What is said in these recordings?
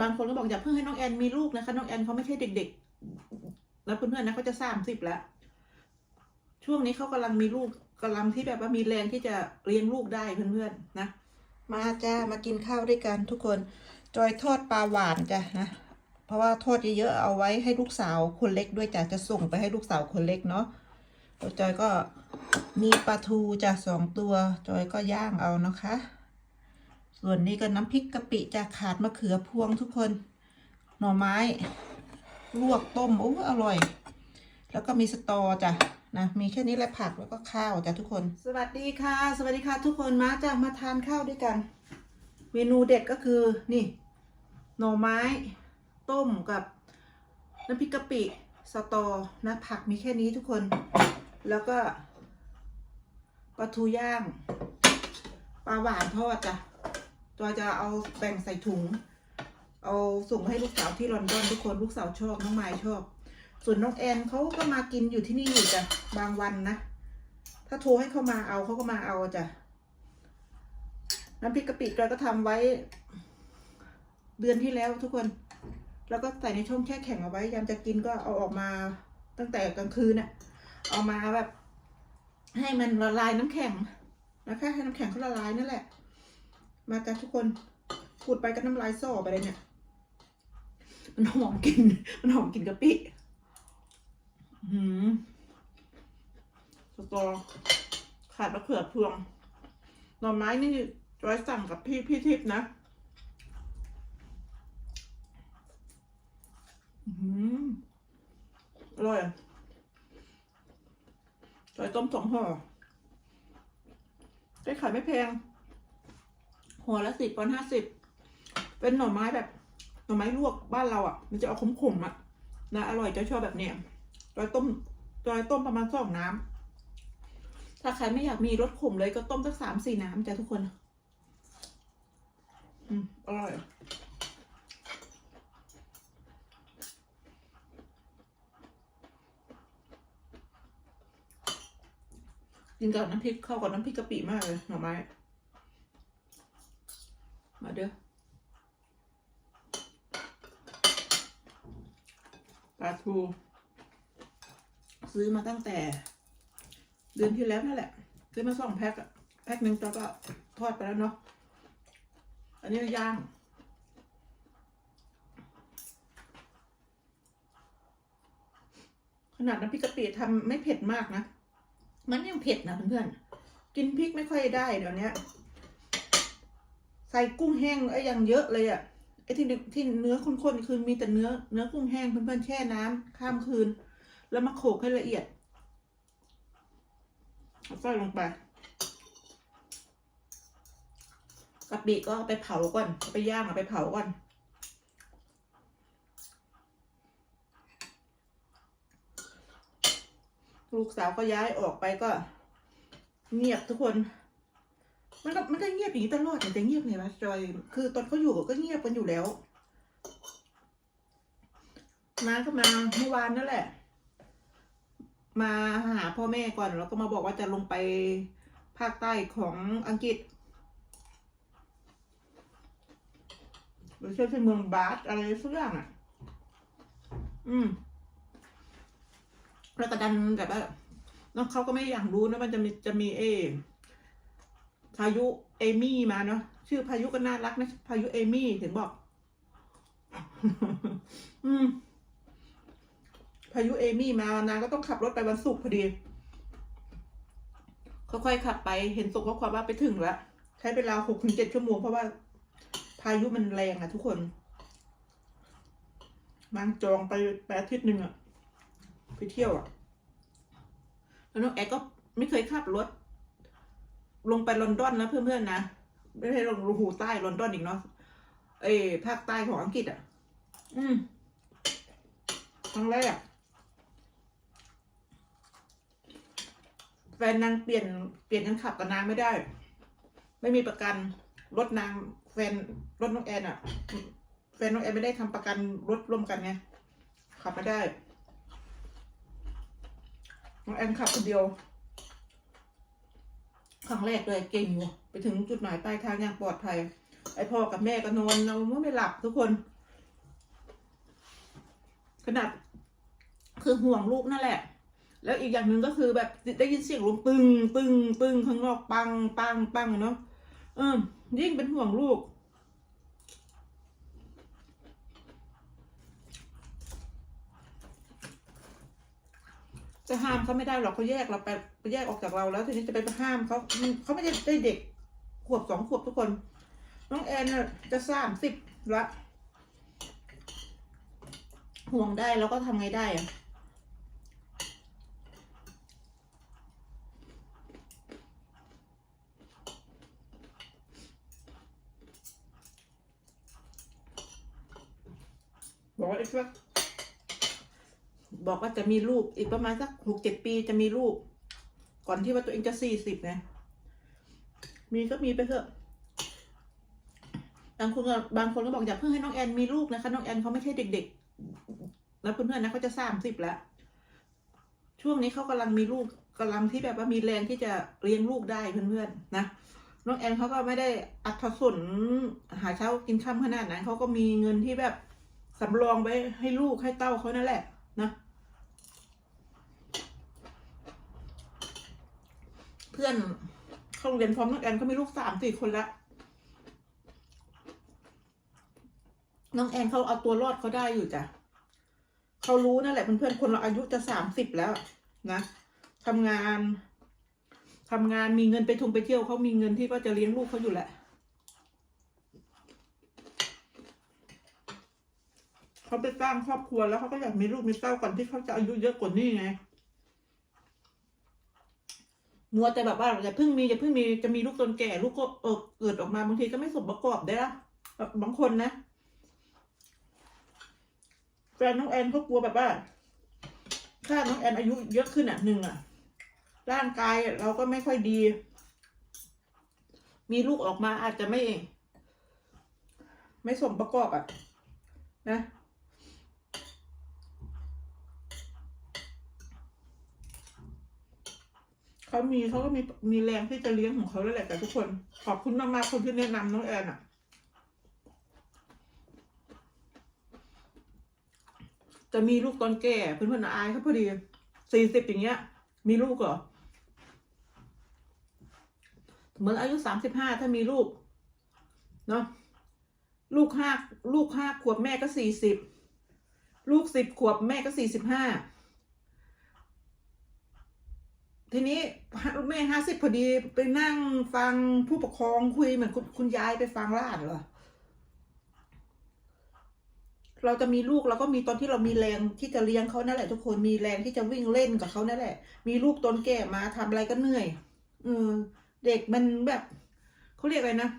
บางคนก็บอกอย่าเพิ่งให้น้องแอนมีลูกนะคะน้องแอนเขาไม่ใช่เด็กๆ แล้วเพื่อนๆนะเขาจะสามสิบแล้ว ช่วงนี้เขากำลังมีลูกกำลังที่แบบว่ามีแรงที่จะเลี้ยงลูกได้เพื่อนๆนะ มาจ้ามากินข้าวด้วยกันทุกคน จอยทอดปลาหวานจ้ะนะเพราะว่าทอดเยอะๆเอาไว้ให้ลูกสาวคนเล็กด้วยจ้ะจะส่งไปให้ลูกสาวคนเล็กเนาะจอยก็มีปลาทูจ้ะสองตัว จอยก็ย่างเอานะคะ ส่วนนี้ก็น้ำพริกกะปิจะขาดมะเขือพวงทุกคน หน่อไม้ ลวกต้มโอ้อร่อย แล้วก็มีสตอจ้ะนะมีแค่นี้แหละผักแล้วก็ข้าวจ้ะทุกคน สวัสดีค่ะ สวัสดีค่ะ ทุกคนมาจ้ะมาทานข้าวด้วยกัน เมนูเด็ดก็คือนี่หน่อไม้ ต้มกับน้ำพริกกะปิสตอนะผักมีแค่นี้ทุกคน แล้วก็ปลาทูย่างปลาหวานทอดจ้ะ จอยจะเอาแบ่งใส่ถุง เอาส่งให้ลูกสาวที่ลอนดอนทุกคนลูกสาวชอบน้องไม้ชอบ ส่วนน้องแอนเขาก็มากินอยู่ที่นี่อยู่จ้ะบางวันนะ ถ้าโทรให้เขามาเอาเขาก็มาเอาจ้ะน้ำพริกกะปิจอยก็ทำไว้ เดือนที่แล้วทุกคน แล้วก็ใส่ในช่องแช่แข็งเอาไว้ยามจะกินก็เอาออกมาตั้งแต่กลางคืนน่ะ เอามาแบบ ให้มันละลายน้ำแข็งนะคะให้น้ำแข็งเขาละลายนั่นแหละ มาจ้ะทุกคนพูดไปก็น้ำลายส่อไปเลยเนี่ย มันหอมกลิ่นมันหอมกลิ่นกะปิหืมสตอขาดมะเขือพวง หน่อไม้นี่จอยสั่งกับพี่พี่ทิพย์นะอืมอร่อยอะใส่ต้มสองห่อได้ขายไม่แพง หัวละสิบปอนห้าสิบเป็นหน่อไม้แบบหน่อไม้ลวกบ้านเราอะ มันจะเอาขมๆอะนะอร่อยจะชอบแบบเนี้ยจอยต้มจอยต้มประมาณสองน้ำถ้าใครไม่อยากมีรสขมเลยก็ต้มสักสามสี่น้ำจ้ะทุกคน อืมอร่อยกินกับน้ำพริกเข้ากับน้ำพริกกะปิมากเลยหน่อไม้ มาเด้อปลา ทู ซื้อมาตั้งแต่ เดือนที่แล้วนั่นแหละ ซื้อมาสองแพ็คอะแพ็คหนึ่งแล้วก็ทอดไปแล้วเนาะอันนี้ย่างขนาดน้ำพริกกะปิทำไม่เผ็ดมากนะ มันยังเผ็ดนะเพื่อนๆ กินพริกไม่ค่อยได้เดี๋ยวนี้ใส่กุ้งแห้งไอ้ยังเยอะเลยอะ ไอ้ที่ที่เนื้อข้นๆคือมีแต่เนื้อเนื้อกุ้งแห้งเพื่อนๆแช่น้ำข้ามคืน แล้วมาโขลกให้ละเอียดเอาใส่ลงไปกะปิก็ไปเผาก่อนไปย่างเอาไปเผาก่อนลูกสาวก็ย้ายออกไปก็ เงียบทุกคน มันก็มันก็เงียบอย่างนี้ตลอดแต่จะเงียบไงวะจอย คือตอนเขาอยู่ก็เงียบกันอยู่แล้วมาก็มาเมื่อวานนั่นแหละ มาหาพ่อแม่ก่อนแล้วก็มาบอกว่าจะลงไปภาคใต้ของอังกฤษหรือใช่ที่เมืองบาสอะไรสักอย่างอะ อืม แล้วก็ดันแบบว่าแล้วเขาก็ไม่อยากรู้นะมันจะมีจะมีเอ พายุเอมี่มาเนาะชื่อพายุก็น่ารักนะ พายุเอมี่เห็นบอก อืม พายุเอมี่มานางก็ต้องขับรถไปวันศุกร์พอดีค่อยๆขับไปเห็นส่งข้อความว่าไปถึงแล้วใช้เวลาหกถึงเจ็ดชั่วโมงเพราะว่า พายุมันแรงอะทุกคนนางจองไปไปอาทิตย์หนึ่งอะไปเที่ยวอะแล้วน้องแอก็ไม่เคยขับรถ ลงไปลอนดอนนะเพื่อนๆนะ ไม่ใช่ลงหูใต้ลอนดอนอีกเนาะเอยภาคใต้ของอังกฤษอะอืมครั้งแรกแฟนนางเปลี่ยนเปลี่ยนกันขับกับนางไม่ได้ ไม่มีประกันรถนางแฟนรถน้องแอนอะแฟนน้องแอนไม่ได้ทำประกันรถร่วมกันไงขับไม่ได้น้องแอนขับคนเดียว รั้งแรกเลยเก่งว่ะไปถึงจุดหมายปลายทางอย่างปลอดภัย ไอพ่อกับแม่ก็นอนเราไม่หลับทุกคน ขนาดคือห่วงลูกนั่นแหละ แล้วอีกอย่างหนึ่งก็คือแบบได้ยินเสียงลมตึงตึงตึงข้างนอกปังปังปังเนาะเออยิ่งเป็นห่วงลูก จะห้ามเขาไม่ได้หรอกเขาแยกเราไปไปแยกออกจากเราแล้วทีนี้จะไปห้ามเขาเขาไม่ได้ได้เด็กขวบสองขวบทุกคน น้องแอนน่ะจะสามสิบละห่วงได้แล้วก็ทำไงได้อะบอกว่าอีกสัก บอกว่าจะมีลูกอีกประมาณสักหกเจ็ดปีจะมีลูก ก่อนที่ว่าตัวเองจะสี่สิบนะ มีก็มีไปเถอะบางคนก็บางคนก็บอกอย่าเพิ่งให้น้องแอนมีลูกนะคะ น้องแอนเขาไม่ใช่เด็กๆแล้วเพื่อนๆนะเขาจะสามสิบแล้ว ช่วงนี้เขากำลังมีลูกกำลังที่แบบว่ามีแรงที่จะเลี้ยงลูกได้เพื่อนๆนะน้องแอนเขาก็ไม่ได้อัตสนหาเช้ากินค่ำขนาดนั้นเขาก็มีเงินที่แบบสำรองไว้ให้ลูกให้เต้าเขานั่นแหละนะ เพื่อนเขาโรงเรียนพร้อมน้องแอนเขามีลูกสามสี่คนละน้องแอนเขาเอาตัวรอดเขาได้อยู่จ้ะเขารู้นั่นแหละเพื่อนๆคนเราอายุจะสามสิบแล้วนะทำงานทำงานมีเงินไปทุงไปเที่ยวเขามีเงินที่ว่าจะเลี้ยงลูกเขาอยู่แหละเขาไปสร้างครอบครัวแล้วเขาก็อยากมีลูกมีเต้าก่อนที่เขาจะอายุเยอะกว่านี้ไง มัวแต่แบบว่าอย่าเพิ่งมีอย่าเพิ่งมีจะมีลูกตนแก่ลูกก็เออเกิดออกมาบางทีก็ไม่สมประกอบได้ละบางคนนะแฟนน้องแอนเขากลัวแบบว่า ถ้าน้องแอนอายุเยอะขึ้นอะหนึ่งอะร่างกายเราก็ไม่ค่อยดี มีลูกออกมาอาจจะไม่ ไม่สมประกอบอะ นะ เขามีเขาก็มีมีแรงที่จะเลี้ยงของเขาแล้วแหละแต่ทุกคนขอบคุณมากๆคนที่แนะนำน้องแอนอะจะมีลูกตอนแก่เพื่อนๆอายเขาพอดีสี่สิบอย่างเงี้ย มีลูกเหรอเหมือนอายุสามสิบห้าถ้ามีลูกเนาะลูกห้าลูกห้าขวบแม่ก็สี่สิบลูกสิบขวบแม่ก็สี่สิบห้า ทีนี้แม่ห้าสิบพอดีไปนั่งฟังผู้ปกครองคุยเหมือนคุณคุณยายไปฟังหลานเหรอเราจะมีลูกเราก็มีตอนที่เรามีแรงที่จะเลี้ยงเขานั่นแหละ ทุกคนมีแรงที่จะวิ่งเล่นกับเขานั่นแหละ มีลูกตอนแก่มาทำอะไรก็เหนื่อยเออเด็กมันแบบเขาเรียกอะไรนะ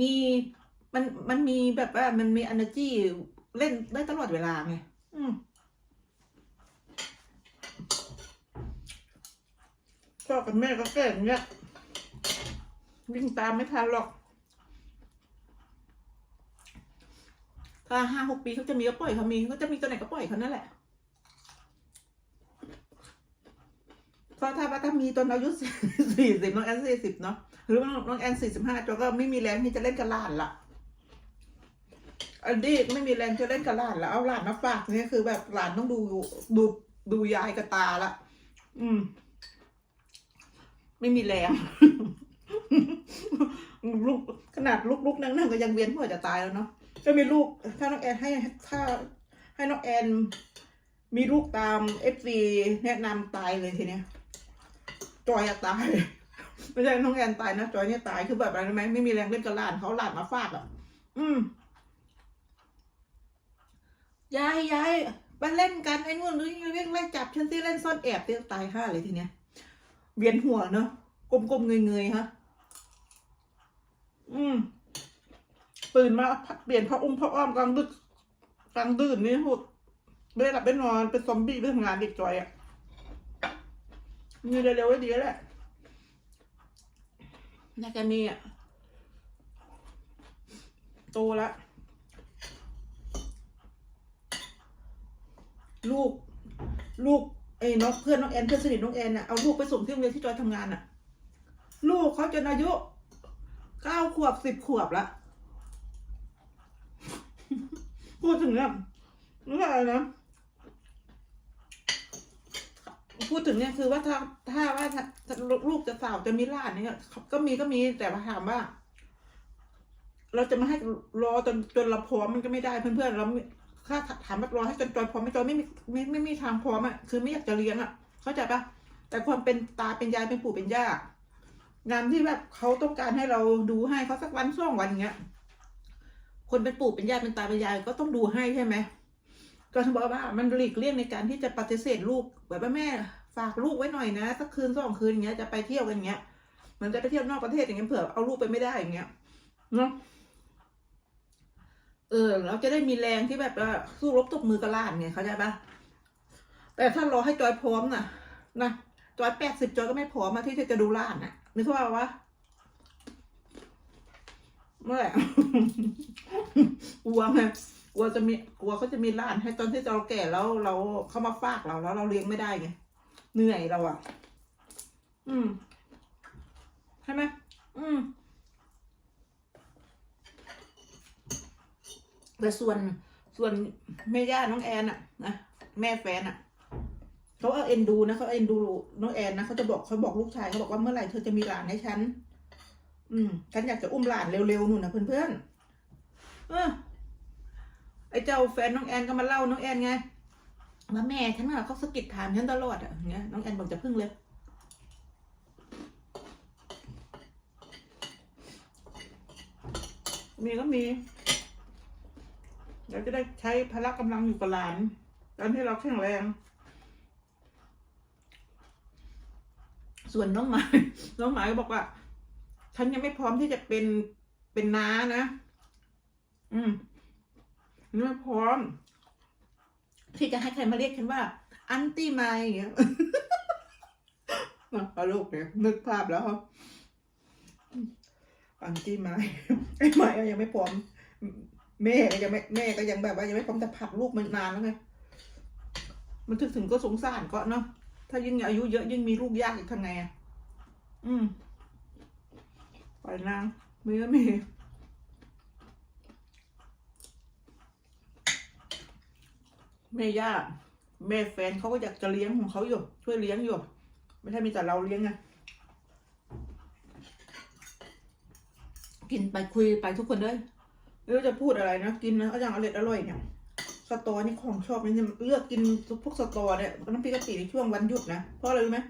มีมันมันมีแบบว่ามันมี energy เล่นได้ตลอดเวลาไงอืม พ่อกับแม่ก็แก่อย่างเงี้ยวิ่งตามไม่ทันหรอกถ้าห้าหกปีเขาจะมีก็ปล่อยเขามีก็จะมีตัวไหนก็ปล่อยเขานั่นแหละเพราะถ้าว่าถ้ามีตอนอายุสี่สิบน้องแอนสี่สิบเนาะหรือว่าน้องแอนสี่สิบห้าจก็ไม่มีแรงที่จะเล่นกับหลานละอันนี้ไม่มีแรงจะเล่นกับหลานละเอาหลานมาฝากเนี่ยคือแบบหลานต้องดูดูดูยายกับตาละอืม ไม่มีแรง ลูกขนาดลูกๆนั่งๆก็ยังเวียนหัวจะตายแล้วเนาะก็มีลูก ถ้าน้องแอนให้ถ้าให้น้องแอนมีลูกตามเอฟซีแนะนำตายเลยทีเนี้ยจอยอะตายไม่ใช่น้องแอนตายนะจอยเนี่ยตายคือแบบอะไรรู้ไหมไม่มีแรงเล่นกับหลานเขาหลานมาฟาดอะ อืมยายยายมาเล่นกันไอ้นู่นนี่เร่งไล่จับฉันที่เล่นซ่อนแอบเตี้ยตายห้าเลยทีเนี้ย เวียนหัวเนาะกลมๆเงยๆฮะ อืมตื่นมาเปลี่ยนพระอุ้มพระอ้อมกลางดึกกลางดื่นนี่โหดไม่ได้หลับไม่นอนเป็นซอมบี้เรื่องานเด็กจอยอะ่ะมีเร็วๆไว้ดีแล้วแหละน่าจะมีอะโตแล้วลูก ลูก ไอ้น้องเพื่อนน้องแอนเพื่อนสนิทน้องแอนน่ะเอาลูกไปส่งที่โรงเรียนที่จอยทำงานอะ ลูกเขาจนอายุเก้าขวบสิบขวบละพูดถึงเนี่ยรู้อะไรนะพูดถึงเนี่ยคือว่าถ้าถ้าว่าถ้าลูกจะสาวจะมีหลานเนี่ยก็มีก็มีแต่ว่าถามว่า เราจะมาให้รอจนจนเราพร้อมมันก็ไม่ได้เพื่อนๆเรา ไม่ถ้าถามว่ารอให้จนจอยพร้อมไม่จอยไม่มีไม่ไม่มีทางพร้อมอะคือไม่อยากจะเลี้ยงอะ เข้าใจปะแต่ความเป็นตาเป็นยายเป็นปู่เป็นย่างานที่แบบเขาต้องการให้เราดูให้เขาสักวันสองวันอย่างเงี้ย คนเป็นปู่เป็นย่าเป็นตาเป็นยายก็ต้องดูให้ใช่ไหมก็ถึงบอกว่ามันหลีกเลี่ยงในการที่จะปฏิเสธลูกแบบว่าแม่ฝากลูกไว้หน่อยนะสักคืนสองคืนอย่างเงี้ยจะไปเที่ยวกันอย่างเงี้ยเหมันจะไปเที่ยวนอกประเทศอย่างเงี้ยเผื่อเอาลูกไปไม่ได้อย่างเงี้ยเนาะ เออ เราจะได้มีแรงที่แบบว่าสู้รบตกมือกับล้านไงเข้าใจปะแต่ถ้ารอให้จอยพร้อมน่ะนะจอยแปดสิบจอยก็ไม่พร้อมมาที่จะดูล้านน่ะนึกว่าวะเมื่อไหร่กลัวไงกลัวจะมีกลัวเขาจะมีล้าน ให้ตอนที่เราแก่แล้วเราเขามาฝากเราแล้วเราเลี้ยงไม่ได้ไงเหนื่อยเราอะ อืมใช่ไหมอืม แต่ส่วนส่วนแม่ย่าน้องแอนอะนะแม่แฟนอะเขาเอาเอ็นดูนะเขาเอ็นดูน้องแอนนะเขาจะบอกเขาบอกลูกชายเขาบอกว่าเมื่อไหร่เธอจะมีหลานให้ฉัน อืมฉันอยากจะอุ้มหลานเร็วๆหนูนะเพื่อนๆเออไอ้เจ้าแฟนน้องแอนก็มาเล่าน้องแอนไงว่าแม่ฉันอะเขาสะกิดถามฉันตลอดอะอย่างเงี้ยน้องแอนบอกจะพึ่งเลยมีก็มี เราจะได้ใช้พละกำลังอยู่กับหลาน ตอนที่เราแข็งแรง ส่วนน้องหมายน้องหมายก็บอกว่า ฉันยังไม่พร้อมที่จะเป็นเป็นน้านะ อืมไม่พร้อม ที่จะให้ใครมาเรียกฉันว่า อันตี้ไมค์อย่างเงี้ยเอาลูกเนี่ยนึกภาพแล้วอันตี้ไมค์ไอ้ไมค์ยังไม่พร้อม แม่ก็ยังไม่แม่ก็ยังแบบว่ายังไม่พร้อมจะผลักลูกมันนานแล้วไง มันถึงถึงก็สงสารก็เนาะ ถ้ายิ่งอายุเยอะยิ่งมีลูกยากอีกทำไงอะ อืมปล่อยนางมีก็มีแม่ย่าแม่แฟนเขาก็อยากจะเลี้ยงของเขาอยู่ ช่วยเลี้ยงอยู่ ไม่ใช่มีแต่เราเลี้ยงไงกินไปคุยไปทุกคนเลย ไม่รู้จะพูดอะไรนะกินนะก็ยังอร่อยอร่อยเนี่ยสตอนี่ของชอบนี่เลือกกินพวกสตอเนี่ยน้ำพริกกะปิในช่วงวันหยุดนะเพราะอะไรรู้ไหม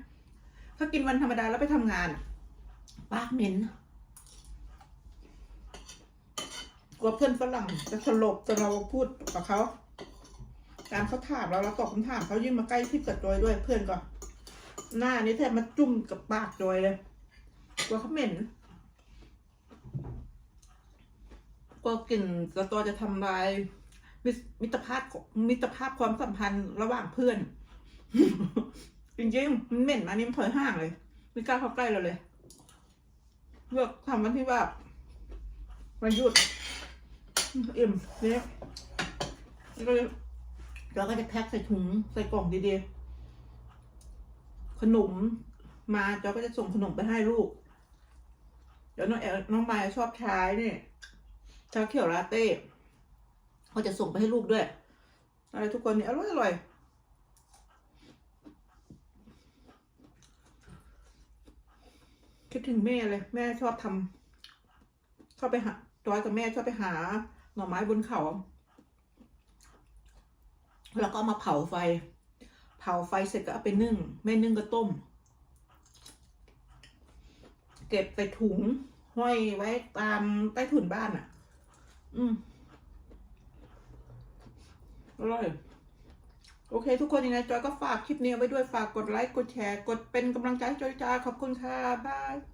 ถ้ากินวันธรรมดาแล้วไปทำงานปากเหม็นกลัวเพื่อนฝรั่งจะสลบจะเราพูดกับเขาการเขาถามเราเราตอบคำถามเขายิ่งมาใกล้ที่กับจอยด้วยเพื่อนก็หน้านี่แทบมาจุ่มกับปากจอยเลยกลัวเขาเหม็น ก็กลิ่นสตอจะทำลายมิตรภาพมิตรภาพความสัมพันธ์ระหว่างเพื่อน จริงๆมันเหม็นมานี่มันถอยห่างเลยไม่กล้าเข้าใกล้เราเลย เลือกทำวันที่ว่าวันหยุดอิ่มเนี่ยแล้วก็เราก็จะแพ็คใส่ถุงใส่กล่องดีๆ ขนมมาจอก็จะส่งขนมไปให้ลูก เดี๋ยวน้องแอลน้องมายชอบใช้นี่ ชาเขียวลาเต้เขาจะส่งไปให้ลูกด้วย อะไรทุกคนเนี่ยอร่อยอร่อยคิดถึงแม่เลย แม่ชอบทำชอบไปหาจอยกับแม่ชอบไปหาหน่อไม้บนเขา แล้วก็มาเผาไฟ เผาไฟเสร็จก็เอาไปนึ่ง แม่นึ่งก็ต้ม เก็บไปถุงห้อยไว้ตามใต้ถุนบ้านอะ อืมอร่อยโอเค ทุกคนยังไงจอยก็ฝากคลิปนี้ไว้ด้วยฝากกดไลค์กดแชร์ กดเป็นกำลังใจให้จอยจ้าขอบคุณค่ะ บาย